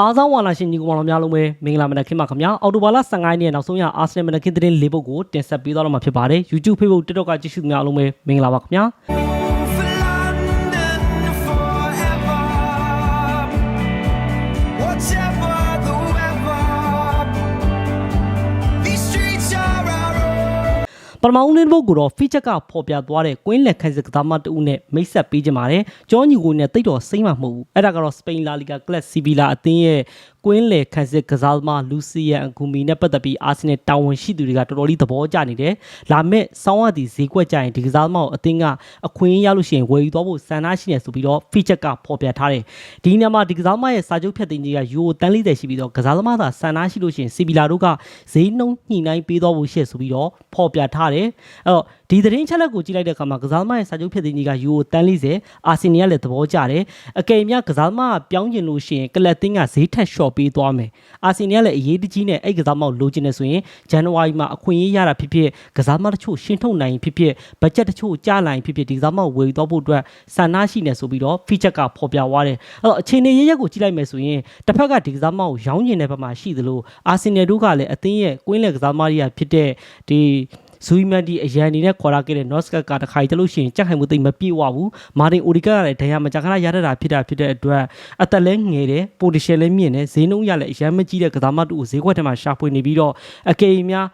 အားဆောင်ဝါလာရှင်ညီကောင်တော်များလုံးပဲမင်္ဂလာမနက်ခင်းပါခင်ဗျာအော်တိုဘာလ15ရက်နေ့နောက်ဆုံးရအာဆင်နယ်မနက်ခင်းသတင်း၄ပုဒ်ကိုတင်ဆက်ပေးသွားတော့မှာဖြစ်ပါတယ် YouTube Facebook TikTok ကကြည့်ရှုသူများအားလုံးပဲမင်္ဂလာပါခင်ဗျာ ပထမဦးလေးပုဒ်ကိုတော့ feature ကပေါ်ပြသွားတဲ့ကွင်းလက်ခိုင်စကစားမတူနဲ့မိတ်ဆက်ပေးကြပါတယ်ကျောင်းညီကိုနဲ့တိတ်တော်စိမ့်မှာမဟုတ်ဘူးအဲ့ဒါကတော့စပိန်လာလီဂါကလပ်စီဗီလာအသင်းရဲ့ကွင်းလက်ခိုင်စကစားသမားလူစီယန်အကူမီနဲ့ပတ်သက်ပြီးအာဆင်နယ်တာဝန်ရှိသူတွေကတော်တော်လေးသဘောကျနေတယ်လာမဲ့စောင်းရသည်ဈေးကွက်ကြရင်ဒီကစားသမားကိုအသင်းကအခွင့်အရေးရလို့ရှိရင်ဝယ်ယူသွားဖို့စံနှားရှိနေဆိုပြီးတော့ feature ကပေါ်ပြထားတယ်ဒီနေရာမှာဒီကစားသမားရဲ့စာချုပ်ဖြတ်သိမ်းကြီးကယူရိုတန်း40ရှိပြီးတော့ကစားသမားသာစံနှားရှိလို့ရှိရင်စီဗီလာတို့ကဈေးနှုန်းညှိနှိုင်းပေးသွားဖို့ရှိဆိုပြီးတော့ပေါ်ပြထားတယ်အဲ့တော့ဒီသတင်းချက်လက်ကိုကြည့်လိုက်တဲ့အခါမှာကစားသမားရဲ့စာချုပ်ဖြတ်သိမ်းကြီးကယူရိုတန်း40အာဆင်နယ်ကလည်းသဘောကျတယ်အကယ်၍ကစားသမားကပြောင်းကျင်လို့ရှိရင်ကလပ်တင်းကဈေးထက်လျှော့ပေးသွားမယ်အာဆင်နယ်ကလည်းအရေးတကြီးနဲ့အဲ့ကစားသမားကိုလိုချင်နေဆိုရင်ဇန်နဝါရီမှာအခွင့်အရေးရတာဖြစ်ဖြစ်ကစားသမားတချို့ရှင်းထုတ်နိုင်ဖြစ်ဖြစ်ဘတ်ဂျက်တချို့ကျလာရင်ဖြစ်ဖြစ်ဒီကစားသမားကိုဝယ်ယူသွားဖို့အတွက်ဆန္ဒရှိနေဆိုပြီးတော့ feature ကဖော်ပြသွားတယ်အဲ့တော့အခြေအနေရရက်ကိုကြည့်လိုက်မယ်ဆိုရင်တစ်ဖက်ကဒီကစားသမားကိုရောင်းကျင်တဲ့ဘက်မှာရှိသလိုအာဆင်နယ်တို့ကလည်းအသင်းရဲ့ကွင်းလက်ကစားသမားတွေကဖြစ်တဲ့ဒီ ဇူီမန်ဒီအရန်အနေနဲ့ခေါ်ရခဲ့တဲ့ North Sky ကတခါကြလို့ရှိရင်ကြက်ခိုင်မှုသိမ့်မပြေဝဘူးမာတင်အိုဒီကကလည်းဒဏ်ရာမကြခဏရတတ်တာဖြစ်တာဖြစ်တဲ့အတွက်အသက်လည်းငယ်တယ်ပိုတီရှယ်လည်းမြင့်တယ်ဈေးနှုန်းရလည်းအရန်မကြီးတဲ့ကစားမတူကိုဈေးကွက်ထဲမှာရှာဖွေနေပြီးတော့အကေအများ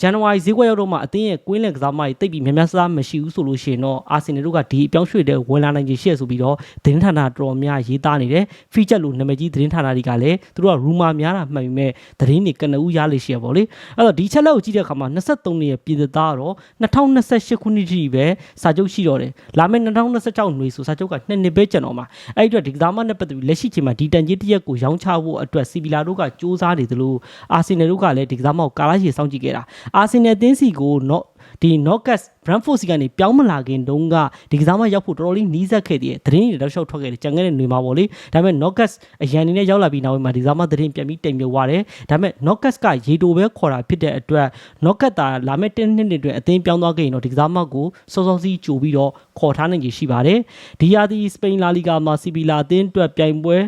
ဇန်နဝါရီဈေးကွက်ရောက်တော့မှအသင်းရဲ့ကွင်းလက်ကစားမကြီးတိတ်ပြီးများများစားမရှိဘူးဆိုလို့ရှိရင်တော့အာဆင်နယ်တို့ကဒီအပြောင်းရွှေ့တဲ့ဝင်လာနိုင်ခြေရှိရဆိုပြီးတော့သတင်းဌာနတော်တော်များရေးသားနေတယ် feature လို့နာမည်ကြီးသတင်းဌာနတွေကလည်းသူတို့က rumor များတာမှန်ပေမဲ့သတင်းတွေကနဦးရလေရှိရပါလေအဲ့တော့ဒီချက်လက်ကိုကြည့်တဲ့အခါမှာ23နှစ်ရဲ့ပြည်သက်သားကတော့2028ခုနှစ်ထိပဲစာချုပ်ရှိတော့တယ်လာမယ့်2026နှစ်ဆိုစာချုပ်က2နှစ်ပဲကျန်တော့မှာအဲ့ဒီအတွက်ဒီကစားမနဲ့ပတ်သက်ပြီးလက်ရှိချိန်မှာဒီတန်ကြီးတစ်ရက်ကိုရောင်းချဖို့အတွက်စီဗီလာတို့ကစူးစမ်းနေသလိုအာဆင်နယ်တို့ကလည်းဒီကစားမကိုကာလာရှည်စောင့်ကြည့်ခဲ့တာအာဆင်နယ်တင်းစီကို not ဒီ Knockers Brentford စီကနေပြောင်းမလာခင်တုန်းကဒီကစားမရောက်ဖို့တော်တော်လေးနီးစပ်ခဲ့တဲ့သတင်းတွေတော့ရှောက်ထွက်ခဲ့တယ်ကြံခဲ့တဲ့နေမှာပေါ့လေဒါပေမဲ့ Knockers အရန်နေနဲ့ရောက်လာပြီးနောက်ပိုင်းမှာဒီကစားမသတင်းပြန်ပြီးတင်ပြသွားတယ်ဒါပေမဲ့ Knockers ကရေတိုပဲခေါ်တာဖြစ်တဲ့အတွက် Knockers တာလာမယ့်တင်းနှစ်နှစ်အတွင်းအသင်းပြောင်းသွားခဲ့ရင်တော့ဒီကစားမကိုစောစောစီးကြိုပြီးတော့ခေါ်ထားနိုင်ကြီးရှိပါတယ်ဒီရာသီစပိန်လာလီဂါမှာစီဗီလာအသင်းအတွက်ပြိုင်ပွဲ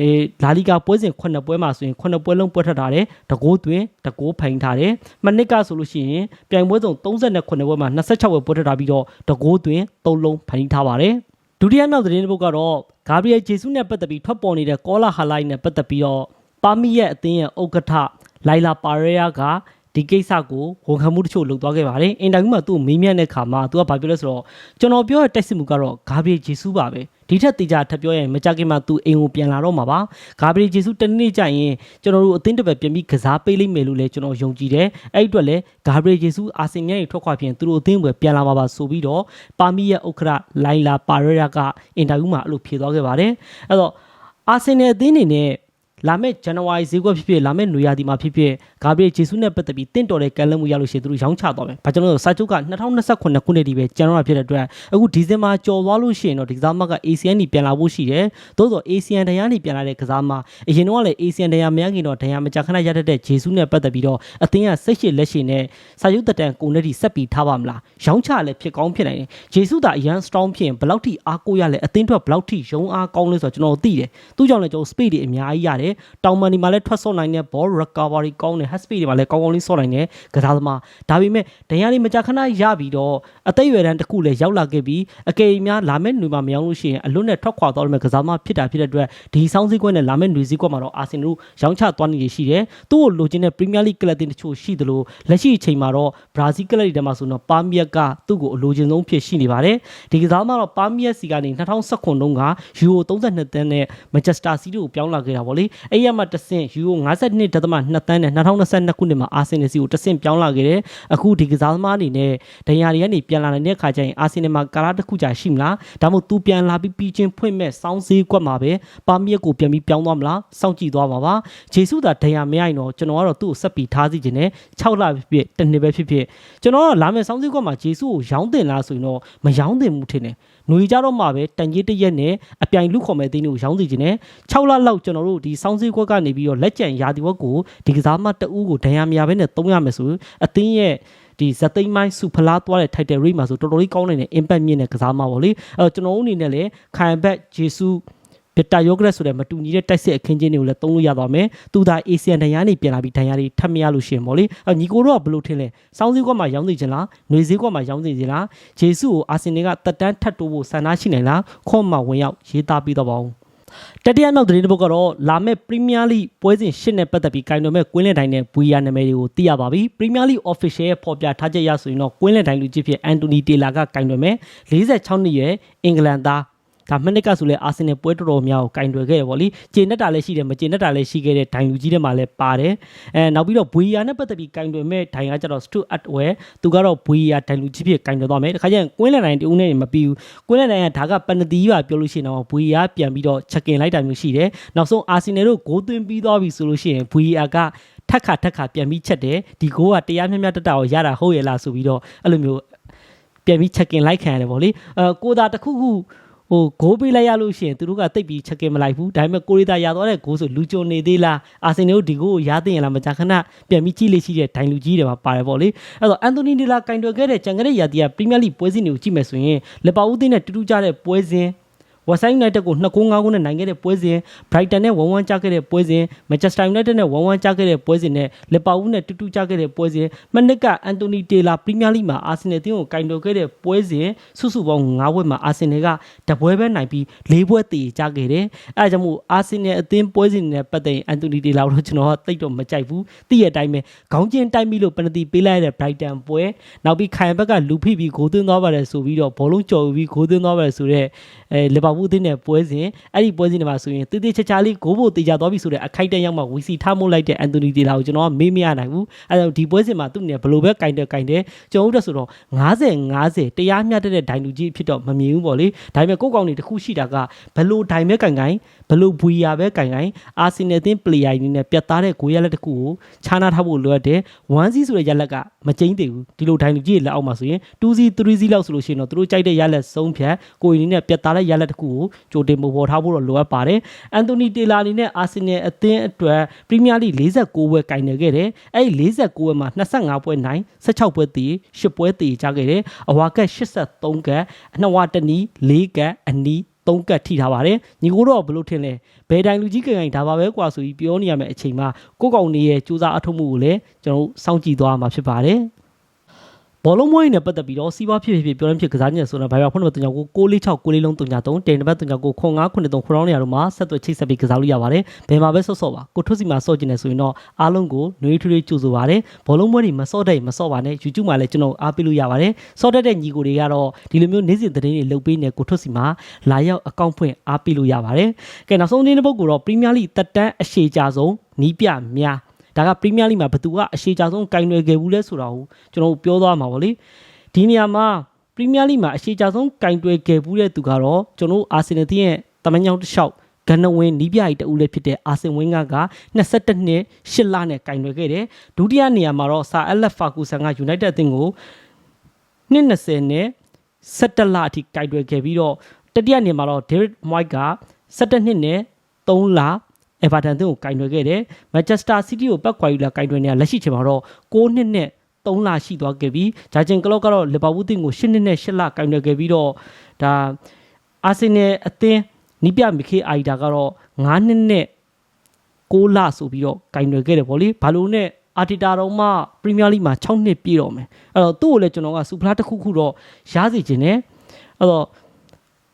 အေးလာလီဂါပွဲစဉ်9ပွဲမှာဆိုရင်9ပွဲလုံးပွဲထွက်ထားတယ်တကိုးသွင်းတကိုးဖိန်ထားတယ်မနစ်ကဆိုလို့ရှိရင်ပြိုင်ပွဲစုံ39ပွဲမှာ26ပွဲပွဲထွက်ထားပြီးတော့တကိုးသွင်း3လုံးဖိန်ထားပါတယ်ဒုတိယမြောက်သတင်းတစ်ပုဒ်ကတော့ဂါဘရီယယ်ဂျေဆုနဲ့ပတ်သက်ပြီးထွက်ပေါ်နေတဲ့ကောလာဟာလိုက်နဲ့ပတ်သက်ပြီးတော့ပါမီရဲ့အသင်းရဲ့ဥက္ကဋ္ဌလိုင်လာပါရေယာကဒီကိစ္စကိုဝန်ခံမှုတချို့လုပ်သွားခဲ့ပါတယ်အင်တာဗျူးမှာသူ့ကိုမေးမြန်းတဲ့အခါမှာသူကဘာပြောလဲဆိုတော့ကျွန်တော်ပြောတဲ့တက်စစ်မှုကတော့ဂါဘရီယယ်ဂျေဆုပါပဲ ဒီထက်တေချာထပ်ပြောရင်မကြခင်မှာသူအိမ်ကိုပြန်လာတော့မှာပါဂါဘရီဂျေဆုတနေ့ကျရင်ကျွန်တော်တို့အသင်းတစ်ပတ်ပြန်ပြီးကစားပေးလိမ့်မယ်လို့လည်းကျွန်တော်ယုံကြည်တယ်အဲ့ဒီအတွက်လည်းဂါဘရီဂျေဆုအာဆင်နယ်ရဲ့ထွက်ခွာပြင်သူတို့အသင်းပွဲပြန်လာမှာပါဆိုပြီးတော့ပါမီရဲ့ဥက္ကဋ္ဌလိုင်လာပါရယာကအင်တာဗျူးမှာအဲ့လိုဖြေသွားခဲ့ပါတယ်အဲ့တော့အာဆင်နယ်အသင်းအနေနဲ့ လာမယ့်ဇန်နဝါရီဈေးကွက်ဖြစ်ဖြစ်လာမယ့်နွေရာသီမှာဖြစ်ဖြစ်ဂါဘရီဂျေဆုနဲ့ပတ်သက်ပြီးတင့်တော်တဲ့ကမ်းလှမ်းမှုရလို့ရှိရင်သူတို့ရောင်းချသွားမယ်။ဘာကြောင့်လဲဆိုတော့စာချုပ်က2029ခုနှစ်ထိပဲကျန်တော့တာဖြစ်တဲ့အတွက်အခုဒီဇင်ဘာကျော်သွားလို့ရှိရင်တော့ဒီကစားမက ACN နေပြန်လာဖို့ရှိတယ်။သို့သော ACN တရားနေပြန်လာတဲ့ကစားမအရင်တော့ကလည်း ACN တရားမရခင်တော့တရားမကြခဏရတတ်တဲ့ဂျေဆုနဲ့ပတ်သက်ပြီးတော့အသင်းကစိတ်ရှိလက်ရှိနဲ့စာချုပ်တက်တန်ကုန်နဲ့ထိဆက်ပြီးထားပါမလား။ရောင်းချလည်းဖြစ်ကောင်းဖြစ်နိုင်တယ်။ဂျေဆုသာအရန် strong ဖြစ်ရင်ဘယ်လောက်ထိအားကိုးရလဲအသင်းအတွက်ဘယ်လောက်ထိရုံးအားကောင်းလဲဆိုတော့ကျွန်တော်သိတယ်။သူ့ကြောင့်လည်းကျွန်တော် speed တွေအများကြီးရတယတောင်မန်ဒီမှာလည်းထွက်ဆော့နိုင်တဲ့ ball recovery ကောင်းတယ် head speed တွေမှာလည်းကောင်းကောင်းလေးဆော့နိုင်တယ်ကစားသမားဒါပေမဲ့ဒဏ်ရာတွေမကြခဏရပြီးတော့အသက်အရွယ်တန်းတစ်ခုလည်းရောက်လာခဲ့ပြီးအကယ်၍များလာမယ့်ຫນွေမှာမရောက်လို့ရှိရင်အလွတ်နဲ့ထွက်ခွာသွားလို့မဲ့ကစားသမားဖြစ်တာဖြစ်တဲ့အတွက်ဒီဆောင်းစည်းကွက်နဲ့လာမယ့်ຫນွေစည်းကွက်မှာတော့အာဆင်နယ်ရောင်းချသွားနေရရှိတယ်သူ့ကိုလိုချင်တဲ့ Premier League ကလပ်တင်တချို့ရှိသလိုလက်ရှိအချိန်မှာတော့ဘရာဇီးကလပ်တွေထဲမှာဆိုတော့ပါမီယက်ကသူ့ကိုအလိုချင်ဆုံးဖြစ်ရှိနေပါတယ်ဒီကစားသမားတော့ပါမီယက်စီကနေ2019ခုတုန်းကယူရို32သန်းနဲ့မန်ချက်စတာစီးတီကိုပြောင်းလာခဲ့တာဗောလေ အဲ့ရမှာတဆင့်ယူရို52.2သန်းနဲ့2022ခုနှစ်မှာအာဆင်နယ်စီကိုတဆင့်ပြောင်းလာခဲ့တယ်အခုဒီကစားသမားအနေနဲ့ဒဏ်ရာတွေကနေပြန်လာနိုင်တဲ့အခါကျရင်အာဆင်နယ်မှာကာလာတစ်ခုကြာရှိမလားဒါမှမဟုတ်သူပြန်လာပြီးပြီးချင်းဖွင့်မဲ့စောင်းစည်းကွက်မှာပဲပါမီယက်ကိုပြန်ပြီးပြောင်းသွားမလားစောင့်ကြည့်သွားမှာပါဂျေဆုသာဒဏ်ရာမရရင်တော့ကျွန်တော်ကတော့သူ့ကိုဆက်ပြီးထားစီခြင်းနဲ့6လဖြစ်ဖြစ်တစ်နှစ်ပဲဖြစ်ဖြစ်ကျွန်တော်ကတော့လာမယ့်စောင်းစည်းကွက်မှာဂျေဆုကိုရောင်းတင်လားဆိုရင်တော့မရောင်းတင်ဘူးထင်တယ်ຫນွေကြတော့မှပဲတန်ကြီးတစ်ရက်နဲ့အပြိုင်လူခေါ်မဲ့အသင်းတွေကိုရောင်းစီခြင်းနဲ့6လလောက်ကျွန်တော်တို့ဒီစောင်းစည်းကွက်ကနေပြီးတော့လက်ကျန်ရာသီဝက်ကိုဒီကစားမတအူးကိုဒဏ်ရာမရဘဲနဲ့သုံးရမယ်ဆိုအသင်းရဲ့ဒီဇသိမ်းမိုင်းစုဖလားသွားတဲ့ title rate မှာဆိုတော်တော်လေးကောင်းနေတဲ့ impact မြင့်တဲ့ကစားမပေါ့လေအဲ့တော့ကျွန်တော်တို့အနေနဲ့လည်းခိုင်ဘက်ဂျေဆုဘဗစ်တာယောဂရက်ဆိုတဲ့မတူညီတဲ့တိုက်စစ်အခင်းချင်းတွေကိုလည်းသုံးလို့ရသွားမယ်သူသာအေဆီယန်ဒဏ်ရာနေပြန်လာပြီးဒဏ်ရာတွေထပ်မရလို့ရှိရင်ပေါ့လေအဲညီကိုတို့ကဘယ်လိုထင်လဲစောင်းစည်းကွက်မှာရောင်းနေခြင်းလားຫນွေစည်းကွက်မှာရောင်းနေခြင်းလားဂျေစုကိုအာဆင်နယ်ကတက်တန်းထပ်တိုးဖို့ဆန္ဒရှိနိုင်လားခေါ့မှာဝင်ရောက်ရေးသားပြီးတော့ပါဦး တတိယမြောက်သတင်းတစ်ပုဒ်ကတော့လာမယ့်ပရီးမီးယားလိပွဲစဉ်ရှစ်နဲ့ပတ်သက်ပြီးကင်တွယ်မဲ့ကွင်းလယ်တိုင်းနဲ့ဘူယာနာမည်တွေကိုသိရပါပြီပရီးမီးယားလိ official ရဲ့ဖော်ပြထားချက်ရဆိုရင်တော့ကွင်းလယ်တိုင်းလူကြီးဖြစ်အန်တိုနီတေလာကကင်တွယ်မဲ့46နှစ်ရွယ်အင်္ဂလန်သား ဒါမနစ်ကဆိုလဲအာဆင်နယ်ပွဲတော်တော်များကိုကင်တွယ်ခဲ့ရပါလိဂျေနက်တာလည်းရှိတယ်မဂျေနက်တာလည်းရှိခဲ့တဲ့ဒိုင်လူကြီးတွေမှာလည်းပါတယ်အဲနောက်ပြီးတော့ဘူယာနဲ့ပတ်သက်ပြီးကင်တွယ်မဲ့ဒိုင်ကကျတော့ Stu Atwell သူကတော့ဘူယာဒိုင်လူကြီးဖြစ်ကင်တွယ်သွားမယ်တခါကျရင်ကွင်းလယ်တိုင်းတူနဲ့မပြီးဘူးကွင်းလယ်တိုင်းကဒါကပန်နတီပါပြောလို့ရှိရင်တော့ဘူယာပြန်ပြီးတော့ချက်ကင်လိုက်တာမျိုးရှိတယ်နောက်ဆုံးအာဆင်နယ်တို့ဂိုးသွင်းပြီးသွားပြီဆိုလို့ရှိရင်ဘူယာကထက်ခါထက်ခါပြန်ပြီးချက်တယ်ဒီဂိုးကတရားမျှမျှတတကိုရတာဟုတ်ရဲ့လားဆိုပြီးတော့အဲ့လိုမျိုးပြန်ပြီးချက်ကင်လိုက်ခံရတယ်ဗောလေအဲကိုသာတစ်ခုခု ဟိုဂိုးပေးလိုက်ရလို့ရှိရင်သူတို့ကတိတ်ပြီးချက်ကင်မလိုက်ဘူးဒါပေမဲ့ကိုရီတာရသွားတဲ့ဂိုးဆိုလူကြုံနေသေးလားအာဆင်နယ်တို့ဒီဂိုးကိုရသိရင်လားမကြာခဏပြန်ပြီးကြည့်လိရှိတဲ့ဒိုင်လူကြီးတွေမှာပါတယ်ဗောလေအဲ့တော့အန်တိုနီဒီလာကင်တွယ်ခဲ့တဲ့ကြံခဲ့တဲ့ရာသီကပရီးမီးယားလိပွဲစဉ်တွေကိုကြည့်မယ်ဆိုရင်လီဗာပူးသင်းနဲ့တူတူကြတဲ့ပွဲစဉ် ဝက်ဆိုင်ယူနိုက်တက်ကို2ဂိုး5ဂိုးနဲ့နိုင်ခဲ့တဲ့ပွဲစဉ်ဘရိုက်တန်နဲ့1-1ကျခဲ့တဲ့ပွဲစဉ်မန်ချက်စတာယူနိုက်တက်နဲ့1-1ကျခဲ့တဲ့ပွဲစဉ်နဲ့လီဗာပူးနဲ့တူတူကျခဲ့တဲ့ပွဲစဉ်မနစ်ကအန်တိုနီတေလာပရီးမီးယားလိမှာအာဆင်နယ်တင်းကိုကင်တွယ်ခဲ့တဲ့ပွဲစဉ်စုစုပေါင်း9ပွဲမှာအာဆင်နယ်ကတပွဲပဲနိုင်ပြီး၄ပွဲတည်ကျခဲ့တယ်အဲဒါကြောင့်မို့အာဆင်နယ်အသင်းပွဲစဉ်နဲ့ပတ်သက်ရင်အန်တိုနီတေလာကိုတော့ကျွန်တော်ကတိတ်တော့မကြိုက်ဘူးသိရတဲ့အတိုင်းပဲခေါင်းချင်းတိုက်ပြီးလို့ပနတီပေးလိုက်ရတဲ့ဘရိုက်တန်ပွဲနောက်ပြီးခိုင်ဘက်ကလူဖိပြီးဂိုးသွင်းသွားပါတယ်ဆိုပြီးတော့ဘောလုံးကြော်ပြီးဂိုးသွင်းသွားပါတယ်ဆိုတော့အဲလီဗာပူးအသင်းနဲ့ပွဲစဉ်အဲ့ဒီပွဲစဉ်တွေမှာဆိုရင်တေးသေးချာချာလေးဂိုးဖို့တေချာသွားပြီဆိုတဲ့အခိုက်အတန့်ရောက်မှဝီစီထားမို့လိုက်တဲ့အန်တိုနီတေလာကိုကျွန်တော်ကမေးမရနိုင်ဘူးအဲဒါကြောင့်ဒီပွဲစဉ်မှာသူ့အနေနဲ့ဘယ်လိုပဲကင်တယ်ကင်တယ်ကျွန်တော်တို့ဆိုတော့90 90တရားမျှတတဲ့ဒိုင်လူကြီးဖြစ်တော့မမြင်ဘူးပေါ့လေဒါပေမဲ့ကိုယ့်ကောင်တွေတစ်ခုရှိတာကဘယ်လိုဒိုင်ပဲကင်ကင်ဘယ်လိုဘူယာပဲကင်ကင်အာဆင်နယ်အသင်းပလေယာတွေနဲ့ပြတ်သားတဲ့ဂိုးရလက်တစ်ခုကိုခြားနာထားဖို့လိုအပ်တယ်1စီဆိုတဲ့ရလက်ကမကျင်းသေးဘူးဒီလိုဒိုင်လူကြီးရဲ့လက်အောက်မှာဆိုရင်2စီ3စီလောက်ဆိုလို့ရှိရင်တော့သူတို့ကြိုက်တဲ့ရလက်ဆုံးဖြတ်ကိုယ်ရင်းနဲ့ပြတ်သားတဲ့ရလက်တစ်ခုကိုကြိုတင်ပေါ်ထားဖို့တော့လိုအပ်ပါတယ်အန်တိုနီတေလာအနေနဲ့အာဆင်နယ်အသင်းအတွက်ပရီးမီးယားလိ46ပွဲကင်နေခဲ့တယ်အဲ့ဒီ46ပွဲမှာ25ပွဲနိုင်16ပွဲတည်10ပွဲတည်ကြခဲ့တယ်အဝါကက်83ကက်အနှဝတနီ4ကက်အနီးသုံးကတ်ထိထားပါတယ်ညီကိုတော့ဘယ်လိုထင်လဲဘယ်တိုင်လူကြီးကင်ကင်ဒါပါပဲကွာဆိုပြီးပြောနေရမယ့်အချိန်မှာကိုယ့်ကောင်နေရဲ့စူးစမ်းအထောက်မှုကိုလည်းကျွန်တော်တို့စောင့်ကြည့်သွားမှာဖြစ်ပါတယ် ဘောလုံးမွေးနဲ့ပတ်သက်ပြီးတော့စီးပွားဖြစ်ဖြစ်ပြောင်းဖြစ်ကစားညက်ဆိုတာဘာပဲဖုန်းနံပါတ်3ကို646 6လေးလုံး303တင်နံပါတ်3ကို0993ခုရောင်းနေရတော့မှာဆက်သွယ်ချိတ်ဆက်ပြီးကစားလို့ရပါတယ်ဘယ်မှာပဲဆော့ဆော့ပါကိုထွတ်စီမှာဆော့ကျင်နေဆိုရင်တော့အားလုံးကိုနှွေးထွေးကြိုဆိုပါတယ်ဘောလုံးမွေးတွေမဆော့တဲ့မဆော့ပါနဲ့ YouTube မှာလည်းကျွန်တော်အားပေးလို့ရပါတယ်ဆော့တတ်တဲ့ညီကိုတွေကတော့ဒီလိုမျိုးနေ့စဉ်သတင်းတွေလုပ်ပေးနေကိုထွတ်စီမှာလာရောက်အကောင့်ဖွင့်အားပေးလို့ရပါတယ်ကဲနောက်ဆုံးနေ့တစ်ပုတ်ကတော့ Premier League တက်တန်းအရှိကြဆုံးနီးပြများ ဒါကပရီးမီးယားလိမှာဘသူကအရှိကြဆုံးကင်ရွယ်ခဲ့ဘူးလဲဆိုတာကိုကျွန်တော်ပြောသွားမှာပါလေဒီနေရာမှာပရီးမီးယားလိမှာအရှိကြဆုံးကင်တွယ်ခဲ့ဘူးတဲ့သူကတော့ကျွန်တော်အာဆင်နယ်တင်းရဲ့တမန်ကြောင်တစ်လျှောက်ဂန်နဝင်းနီးပြရီတူလည်းဖြစ်တဲ့အာဆင်ဝင်းကက22နှစ်8လနဲ့ကင်တွယ်ခဲ့တယ်ဒုတိယနေရာမှာတော့ဆာအက်လက်ဖာကူဆန်ကယူနိုက်တက်အသင်းကို220နဲ့17လအထိကင်တွယ်ခဲ့ပြီးတော့တတိယနေရာမှာတော့ဒေးဗစ်မွိုက်က17နှစ်နဲ့3လ အေဗာတန်အသင်းကိုကင်တွယ်ခဲ့တယ်မန်ချက်စတာစီးတီးကိုပတ်ခွာယူလာကင်တွယ်နေတာလက်ရှိချိန်မှာတော့6နှစ်နဲ့3လရှိသွားခဲ့ပြီးဂျာဂျင်ကလော့ကတော့လီဗာပူးအသင်းကို8နှစ်နဲ့8လကင်တွယ်ခဲ့ပြီးတော့ဒါအာဆင်နယ်အသင်းနီးပြမီခေအိုင်ဒါကတော့9နှစ်နဲ့6လဆိုပြီးတော့ကင်တွယ်ခဲ့တယ်ဗောလေဘာလို့နဲ့အာတီတာတော့မှပရီးမီးယားလိမှာ6နှစ်ပြည့်တော့မယ်အဲ့တော့သူ့ကိုလည်းကျွန်တော်ကစူဖလားတစ်ခုခုတော့ရစေချင်တယ်အဲ့တော့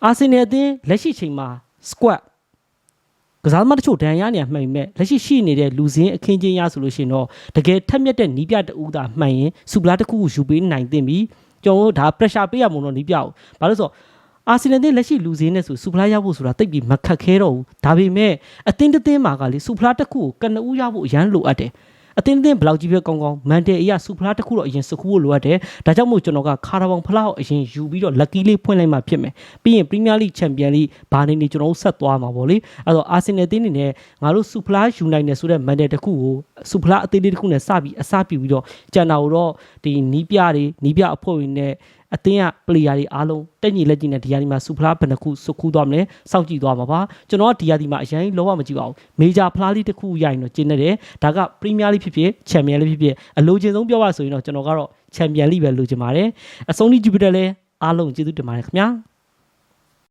အာဆင်နယ်အသင်းလက်ရှိချိန်မှာ squad ကစားသမားတချို့ဒဏ်ရာနေရမှန်ပေမဲ့လက်ရှိရှိနေတဲ့လူစင်းအခင်းချင်းရဆိုလို့ရှိရင်တော့တကယ်ထက်မြက်တဲ့နီးပြတူတာမှန်ရင်စူပလာတစ်ခုခုယူပေးနိုင်သင့်ပြီကျွန်တော်တို့ဒါ pressure ပေးရမလို့နီးပြအောင်ဘာလို့ဆိုတော့အာဆင်နယ်တဲ့လက်ရှိလူစင်းနဲ့ဆိုစူပလာရဖို့ဆိုတာတိတ်ပြီးမခက်ခဲတော့ဘူးဒါပေမဲ့အသင်းတစ်သင်းမှာကလေစူပလာတစ်ခုကိုကနဦးရဖို့အရန်လိုအပ်တယ် အတင်းတင်းဘယ်လောက်ကြီးပဲကောင်းကောင်းမန်တယ်အရာစူဖလားတစ်ခုတော့အရင်စကူဖို့လိုအပ်တယ်ဒါကြောင့်မို့ကျွန်တော်ကခါရဘောင်ဖလားကိုအရင်ယူပြီးတော့ lucky လေးဖွင့်လိုက်မှဖြစ်မယ်ပြီးရင် Premier League Champion League ဘာနေနေကျွန်တော်တို့ဆက်သွားမှာပေါ့လေအဲ့တော့ Arsenal တင်းနေနဲ့ငါတို့စူဖလားယူနိုင်တယ်ဆိုတဲ့မန်တယ်တစ်ခုကိုစူဖလားအသေးလေးတစ်ခုနဲ့စပြီးအစားပြပြီးတော့ကျန်တာကိုတော့ဒီနီးပြတွေနီးပြအဖွဲ့ဝင်နဲ့ အသင်းက player တွေအားလုံးတက်ညီလက်ကြီးနဲ့ဒီယာဒီမှာစူဖလားဘယ်နှခုစုခူးသွားမလဲစောင့်ကြည့်သွားမှာပါကျွန်တော်ကဒီယာဒီမှာအရင်လောကမကြည့်ပါဘူးမေဂျာဖလားလေးတစ်ခုရရင်တော့ကျင်းနေတယ်ဒါကပရီးမီးယားလိဖြစ်ဖြစ်ချန်ပီယံလိဖြစ်ဖြစ်အလိုချင်ဆုံးပြောပါဆိုရင်တော့ကျွန်တော်ကတော့ချန်ပီယံလိပဲလိုချင်ပါတယ်အဆုံးထိဂျူပီတာလည်းအားလုံးကျေးဇူးတင်ပါတယ်ခင်ဗျာ